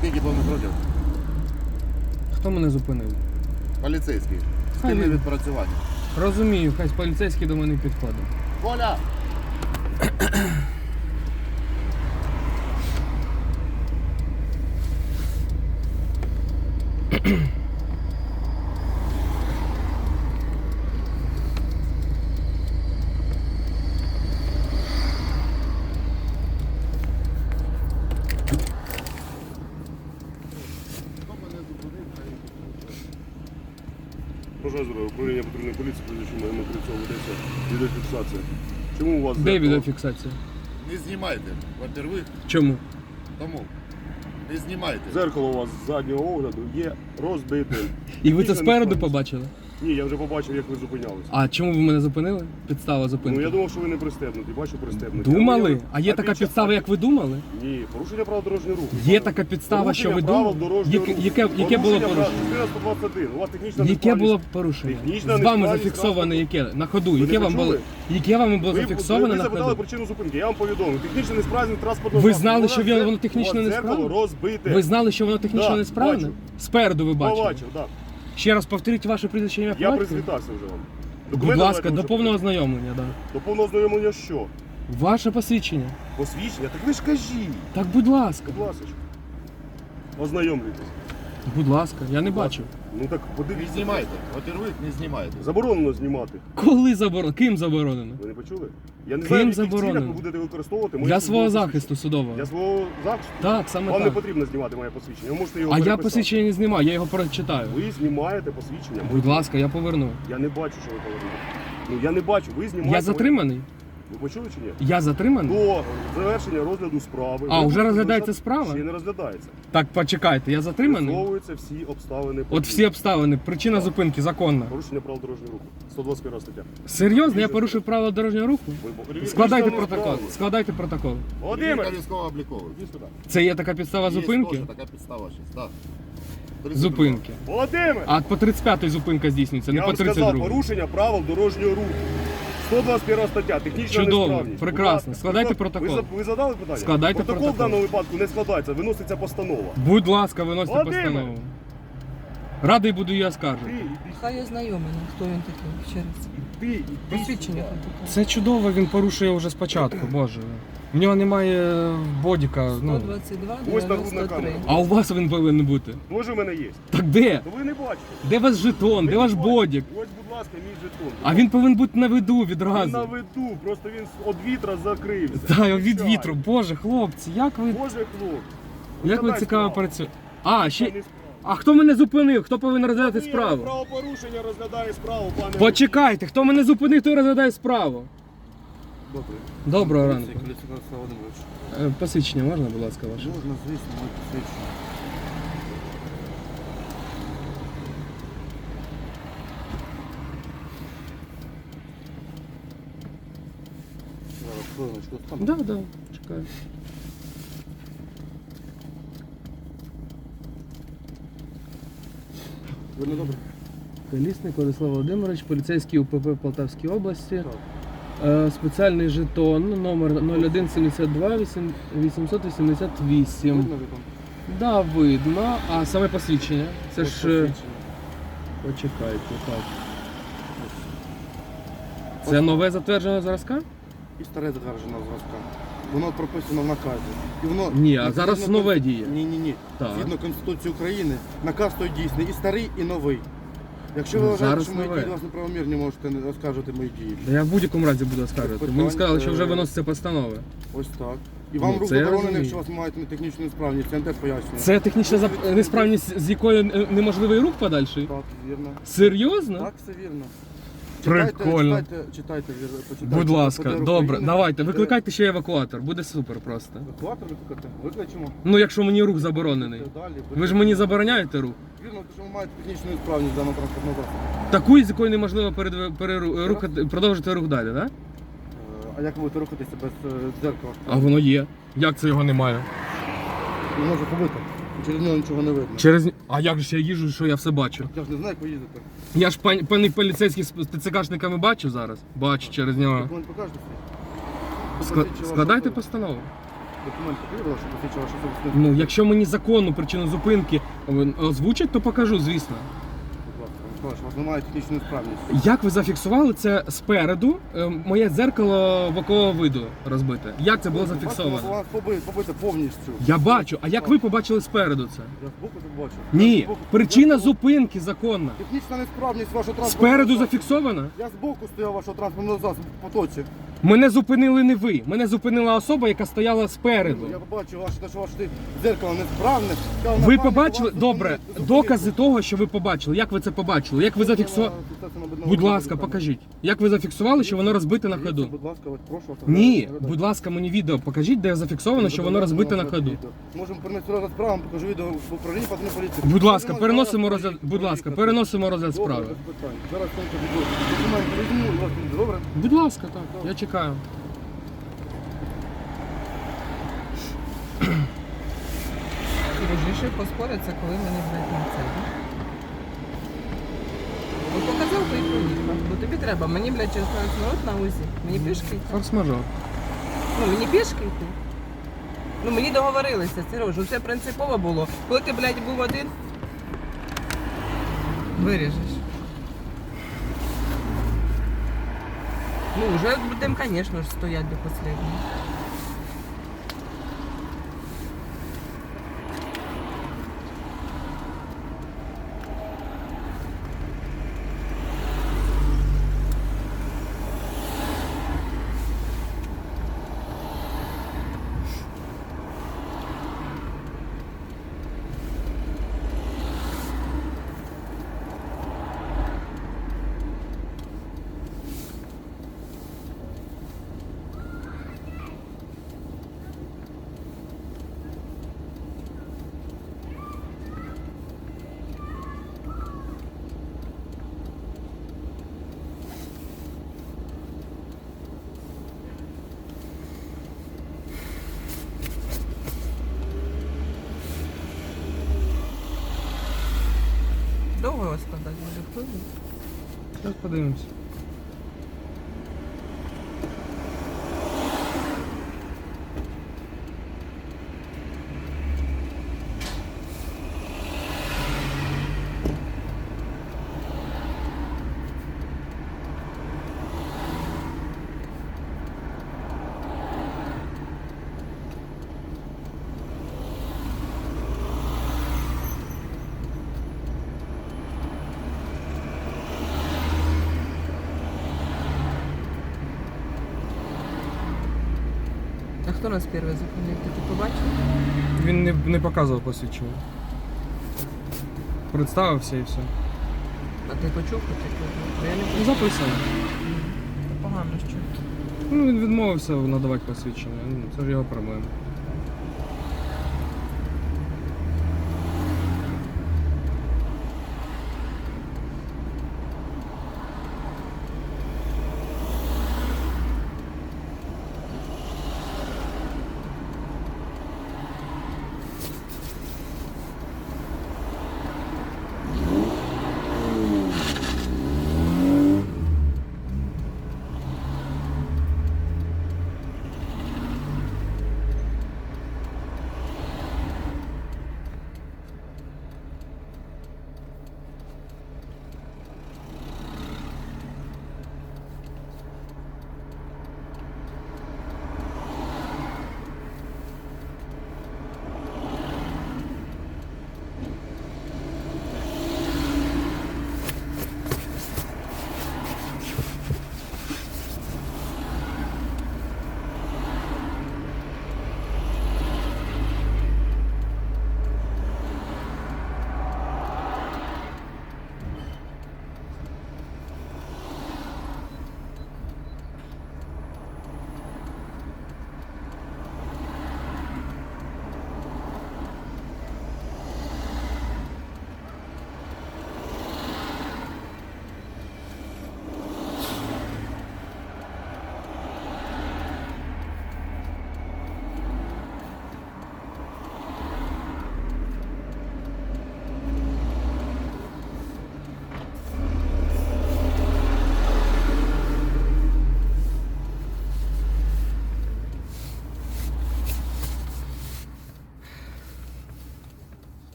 Скільки років? Хто мене зупинив? Поліцейський. Хай Спільне він. відпрацювання. Розумію, хай поліцейський до мене підходить. Коля! Поліції, позичимо на цього ведеться відеофіксація. Чому у вас Де зеркало- відеофіксація? Не знімайте. Во-первых, Чому? тому. Не знімайте. Зеркало у вас з заднього огляду є розбите. І ви це спереду побачили? Ні, я вже побачив, як ви зупинялися. А чому ви мене зупинили? Підстава зупинки. Ну я думав, що ви не пристебнуті, бачу пристебнуті. Думали? А є така під підстава, як ви думали? Ні, порушення правил дорожнього руху. Є така підстава, що ви Порушення правил думали? дорожнього Яке, руху. яке, яке було Порушення порушення? правил 121. У вас технічна Яке несправність. було порушення? Технічна З вами несправність зафіксоване яке? На ходу. не Яке вам було? почули? Яке вам було Ви, зафіксоване ви на запитали ходу? причину зупинки, я вам повідомив. Технічна несправність транспортного Ви знали, що він- воно технічно несправне? розбите. Ви знали, що воно технічно Да, несправне? бачу. Спереду ви бачили. Побачив, так. Ще раз повторіть ваше прізвище ім'я Я призвітався вже вам. Будь Документи ласка, давайте до вже повного ознайомлення, да. До повного ознайомлення що? Ваше посвідчення. Посвідчення? Так ви ж кажіть. Так, будь ласка. Будь ласка. Ознайомлюйтесь. Будь ласка, я не бачив. Ну так Не подивіться. знімайте. Во-первых, не знімайте. Заборонено знімати. Коли заборонено? Ким заборонено? Ви не почули? Я не Ким знаю, в яких заборонено? цілях ви будете використовувати мої Для свого посвідчення. захисту судового. Для свого захисту? Так, саме Вам не так. потрібно знімати моє посвідчення. Ви можете його А я переписати. посвідчення не знімаю, я його прочитаю. Ви знімаєте посвідчення. Будь ласка, я поверну. Я не бачу, що ви повернули. Ну я не бачу, ви знімаєте. Я затриманий? Ви почули чи ні? Я затриманий? До завершення розгляду справи. А, ви вже розглядається справа? Ще не розглядається. Так, почекайте, я затриманий? З'ясовуються всі обставини. От всі обставини, причина зупинки законна. Порушення правил дорожнього руху. 121 стаття. Серйозно, я порушив правила дорожнього руху? Ви Складайте протокол. справи. Складайте протокол. Володимир! Іди сюди. Це є така підстава Є зупинки? така підстава щось, так. Зупинки. Володимир! А по 35-й зупинка здійснюється, не Я по вам сказав, 32-й. порушення правил дорожнього руху. 121 стаття, технічна Чудово, несправність. прекрасно. Будь ласка. Складайте за- протокол. Ви, за- ви задали питання? Складайте протокол. протокол. в даному випадку не складається, виноситься постанова. Будь ласка, виносьте Володимир! постанову. Радий буду. Ти, іди, Хай ознайомлений, хто він такий ще раз. Посвідчення хай таке. Це чудово, він порушує вже спочатку, боже. В нього немає бодіка. Ну. 122, Ось нагрудна 93. камера. А у вас він повинен бути. Може в мене є. Так де? То ви не бачите. Де ваш жетон? Ви Де ваш бодік? Ось, будь ласка, мій жетон. А він повинен бути на виду Він на відразу. виду, просто він від вітра закрився. Так, від вітру. Боже, хлопці, як ви, Боже хлоп. як ви цікаво працюєте. А, ще. А хто мене зупинив? Хто повинен розглядати справу? Правопорушення розглядає справу, пане. Почекайте, хто мене зупинив, той розглядає справу. Добре. Доброго ранку. Е, Посвідчення можна, будь ласка, ваше? Можна, звісно, моє посвідчення. Зараз, хвилиночку, там. Да, да, чекаю. Видно добре? Колісник Владислав Володимирович, поліцейський УПП Полтавській області. Е, Спеціальний жетон номер 0172 8- 888. Видно ви? Да, видно. А саме посвідчення. Це Ось ж. е, посвідчення. Почекайте, так. Це нове затверджене зразка? І старе затверджено зразка. Воно прописано в наказі. І воно Ні, а згідно зараз кон- нове діє. Ні, ні, ні. Так. Згідно Конституції України, наказ той дійсний і старий, і новий. Якщо ви Ну, вважаєте, зараз що мої нове. дії вас неправомірні, можете не оскаржувати мої дії. Да я в будь-якому разі буду оскаржувати. Мені сказали, що вже е, виноситься постанова. Ось так. І вам Ну, рух це я заборонений, розумію. якщо у вас маєте технічну несправність, я вам теж пояснюю. Це технічна зап- несправність, з якої е, неможливий рух подальший? Так, вірно. Серйозно? Так, все вірно. Прикольно. Читайте, читайте, вір- почитайте. Будь ласка, добре, України, давайте, викликайте ще евакуатор, буде супер просто. Евакуатор викликати? Викличемо. Ну, якщо мені рух заборонений. Далі. Ви ж мені забороняєте рух? Вірно, тому що ви маєте технічну несправність даного транспортного засобу. Таку, з якою неможливо перед, переру- рухати, продовжити рух далі, так? Е, А як ви будете рухатися без е, дзеркала? А воно є. Як це його немає? Не може побити. Через нього нічого не видно. Через. А як же я їжу, що я все бачу? Я ж не знаю, як ви їздите. Я ж пан, пані поліцейських з ТЦКшниками бачу зараз. Бачу через нього. Документ покажете Посвідчення Складайте постанову. Документ потрібно, що посвідчила, що особисту. Ну, якщо мені законну причину зупинки е, озвучать, то покажу, звісно. У вас немає технічної справності. Як ви зафіксували це спереду? е, Моє дзеркало бокового виду розбите. Як це було зафіксовано? вас побити, побити повністю. Я бачу, а як ви побачили спереду це? Я збоку це бачу. Я Ні, збоку- причина я збоку- зупинки законна. Технічна несправність вашого транспорту. Спереду зафіксована? Я збоку стояв вашого транспортного засобу в потоці. Мене зупинили не ви. Мене зупинила особа, яка стояла спереду. Я побачив ваше, те, що ваше дзеркало несправне. Сказав, Ви побачили? вас Добре, докази того, що ви побачили. Як ви це побачили? Як ви зафіксували? Будь ласка, покажіть. Як ви зафіксували, що воно розбите на ходу? Будь ласка, от прошу вас. Ні, будь ласка, мені відео покажіть, де зафіксовано, що воно розбите на ходу. Можемо перенести розгляд справи, покажу відео в управлінні патрульної поліції. Будь ласка, Можемо переносимо зараз розгляд. Будь ласка, переносимо розгляд Добре, справи. без питань. Зараз тільки відео. Документи візьму, і вас буде, добре? Будь ласка, так. Я чекаю. Режиші поспоряться, коли мене блядь, на це. Ну, показав то і поїхав. Бо тобі треба. Мені, блядь, через 15 минут на УЗІ. Мені пішки йти. Форс-мажор. Ну, мені пішки йти. Ну, мені договорилися, Сережа, це принципово було. Коли ти, блядь, був один, виріжеш. Ну, вже будемо, звісно стояти до останнього. Довго його складати може хто? знає? Зараз подивимось. Хто нас перший зупинив? Ти, ти побачив? Він не, не показував посвідчення. Представився і все. А ти почув, хоч? Ну, записано. Погано що. Ну, він відмовився надавати посвідчення. Ну, Це ж його проблема.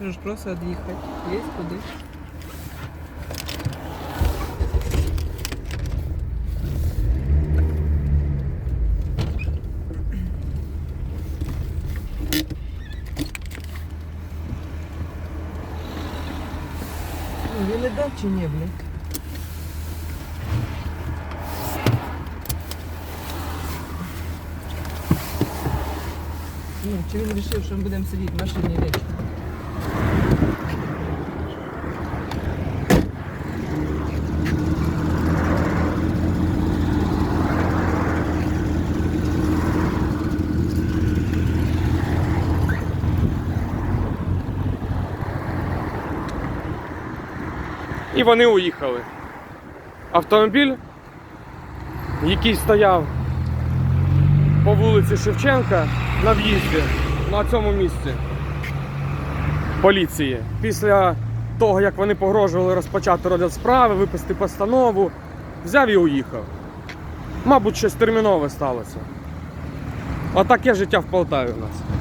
Можеш просто від'їхати. Є куди. Він дав чи ні, блядь? Ну, чи він вирішив, що ми будемо сидіти в машині вічно? Вони уїхали. Автомобіль, який стояв по вулиці Шевченка на в'їзді на цьому місці поліції. Після того, як вони погрожували розпочати розгляд справи, виписати постанову, взяв і уїхав. Мабуть, щось термінове сталося. Отаке життя в Полтаві у нас.